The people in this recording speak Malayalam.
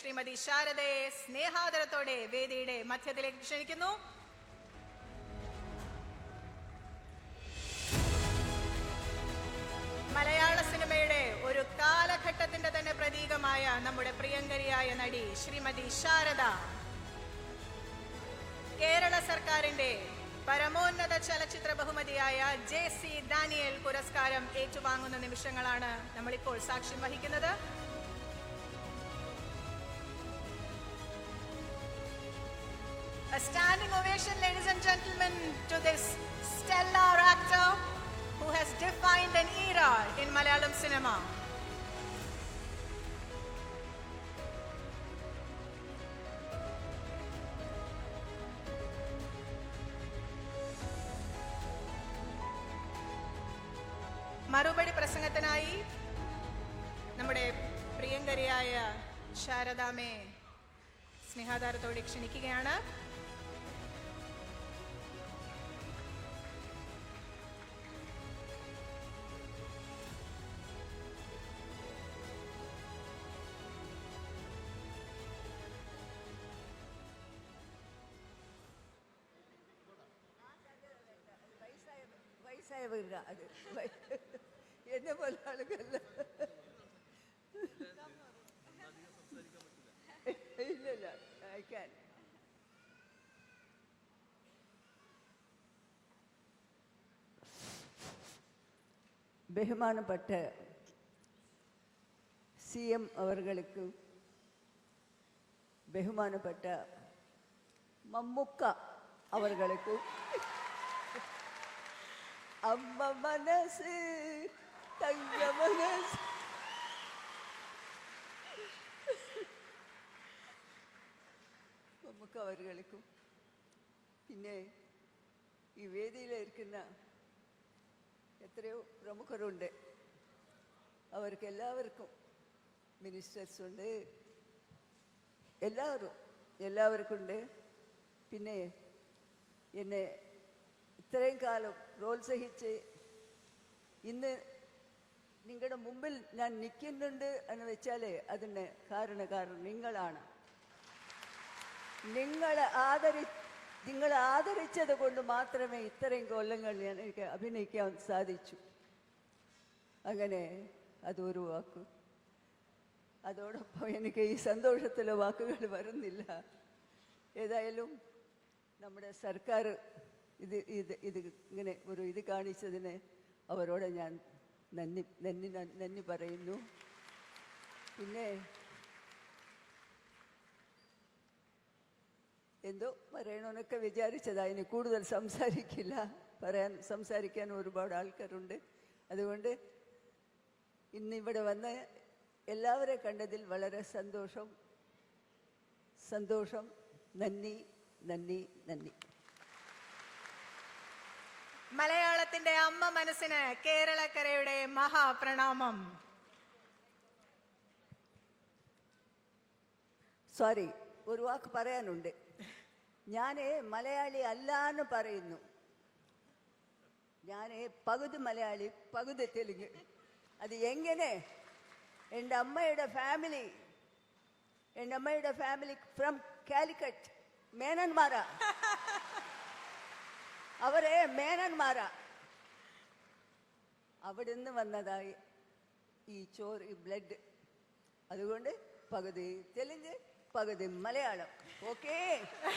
ശ്രീമതി ശാരദയെ സ്നേഹാദരത്തോടെ വേദിയുടെ മധ്യത്തിലേക്ക് ക്ഷണിക്കുന്നു. മലയാള സിനിമയുടെ ഒരു കാലഘട്ടത്തിന്റെ തന്നെ പ്രതീകമായ നമ്മുടെ പ്രിയങ്കരിയായ നടി ശ്രീമതി ശാരദ. കേരള സർക്കാരിന്റെ പരമോന്നത ചലച്ചിത്ര ബഹുമതിയായ ജെ സി ഡാനിയൽ പുരസ്കാരം ഏറ്റുവാങ്ങുന്ന നിമിഷങ്ങളാണ് നമ്മളിപ്പോൾ സാക്ഷ്യം വഹിക്കുന്നത്. A standing ovation, ladies and gentlemen, to this stellar actor who has defined an era in Malayalam cinema. മറുപടി പ്രസംഗത്തിനായി നമ്മുടെ പ്രിയങ്കരിയായ ശാരദാമെ സ്നേഹാധാരത്തോടെ ക്ഷണിക്കുകയാണ് വയസ്സായവരുക അത് വയ- എന്നെ പോലെ வெகுமானப்பட்ட சிஎம் அவர்களுக்கு வெகுமானப்பட்ட மம்முக்கா அவர்களுக்கு அம்ம மனசு தங்க மனசு. മമ്മുക്ക അവர்களுക്കും പിന്നെ ഈ വേദിയിൽ എത്രയോ പ്രമുഖരുണ്ട്. അവർക്ക് എല്ലാവർക്കും മിനിസ്റ്റേഴ്സ് ഉണ്ട് എല്ലാവരും എല്ലാവർക്കും ഉണ്ട് പിന്നെ എന്നെ ഇത്രയും കാലം പ്രോത്സാഹിച്ച് ഇന്ന് നിങ്ങളുടെ മുമ്പിൽ ഞാൻ നിൽക്കുന്നുണ്ട് എന്ന് വെച്ചാൽ അതിന് കാരണക്കാരൻ നിങ്ങളാണ്. നിങ്ങളെ ആദരി നിങ്ങൾ ആദരിച്ചത് കൊണ്ട് മാത്രമേ ഇത്രയും കൊല്ലങ്ങൾ ഞാൻ എനിക്ക് അഭിനയിക്കാൻ സാധിച്ചു. അങ്ങനെ അതൊരു വാക്ക്. അതോടൊപ്പം എനിക്ക് ഈ സന്തോഷത്തിലെ വാക്കുകൾ വരുന്നില്ല. ഏതായാലും നമ്മുടെ സർക്കാർ ഇത് ഇത് ഇത് ഇങ്ങനെ ഒരു ഇത് കാണിച്ചതിന് അവരോട് ഞാൻ നന്ദി നന്ദി നന്ദി പറയുന്നു. പിന്നെ എന്തോ പറയണമെന്നൊക്കെ വിചാരിച്ചതാ. ഇനി കൂടുതൽ സംസാരിക്കില്ല. പറയാൻ സംസാരിക്കാൻ ഒരുപാട് ആൾക്കാരുണ്ട്. അതുകൊണ്ട് ഇന്നിവിടെ വന്ന് എല്ലാവരെ കണ്ടതിൽ വളരെ സന്തോഷം. സന്തോഷം. നന്ദി നന്ദി നന്ദി. മലയാളത്തിന്റെ അമ്മ മനസ്സിന് കേരളക്കരയുടെ മഹാപ്രണാമം. സോറി ഒരു വാക്ക് പറയാനുണ്ട്. ഞാൻ മലയാളി അല്ല എന്ന് പറയുന്നു. ഞാൻ പകുതി മലയാളി പകുതി തെലുങ്ക്. അത് എങ്ങനെ? എന്റെ അമ്മയുടെ ഫാമിലി എന്റെ അമ്മയുടെ ഫാമിലി ഫ്രം കാലിക്കറ്റ് മേനന്മാര അവരെ മേനന്മാര അവിടുന്ന് വന്നതായി ഈ ചോറ് ഈ ബ്ലഡ്. അതുകൊണ്ട് പകുതി തെലുങ്ക് പകുതി മലയാളം. ഓക്കേ?